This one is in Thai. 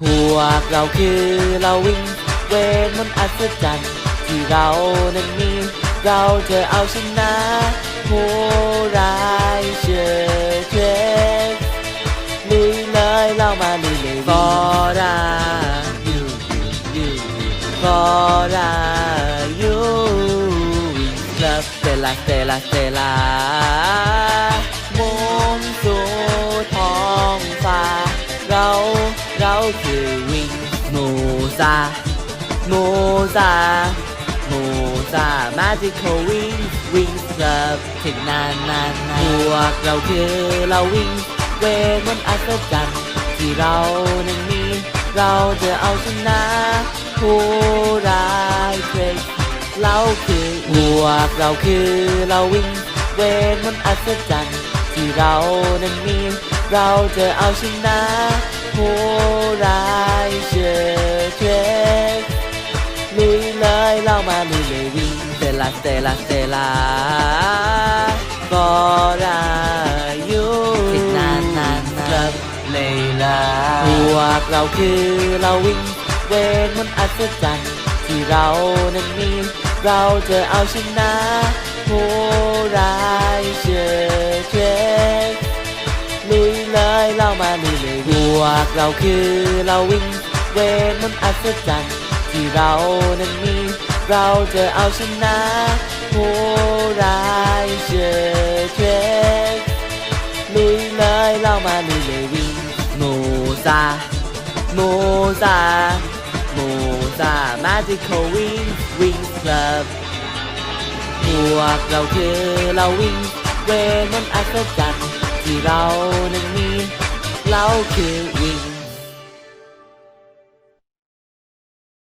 พวกเราคือเราวิ่งเวทมนต์อัศจรรย์ที่เรานั้นมีเราจะเอาชนะผู้ร้ายเชื่อเทสลุยเลยเรามาลุยเลยฟอรายูยูยูฟอรายูวิ่งลิฟเตลาเตลาเตลา เราคือวิ่งมูซาโมซาโมซา magical wings wings club ถึงนานนานนานพวกเราคือเราวิ่งเวทมนต์อัศจรรย์ที่เรานั้นมี เราจะเอาชนะผู้ร้ายเทรคเราคือพวกเราคือเราวิ่งเวทมนต์อัศจรรย์ที่เรานั้นมี เราจะเอาชนะ ผู้ร้ายเชื่อเทรคลุยเลยเรามาลุยเลยวิ่งเตลาเตลาเตลาก็ได้อยู่อีกนานนานนานเลยลาพวกเราคือเราวิ่งเวทมนต์อัศจรรย์ที่เรานั้นมีเราจะเอาชนะผู้ร้ายเชื่อ เลยเรามาลุยเลยพวกเราคือเราวิ่งเวทมนต์อัศจรรย์ที่เรานั้นมี เราจะเอาชนะผู้ร้ายเชื่อเทคลุยเลยเรามาลุยเลยวิ่งโมซาโมซาโมซา magical wing wing club พวกเราคือเราวิ่งเวทมนต์อัศจรรย์ที่เรานั้นมี เราคือวิ่ง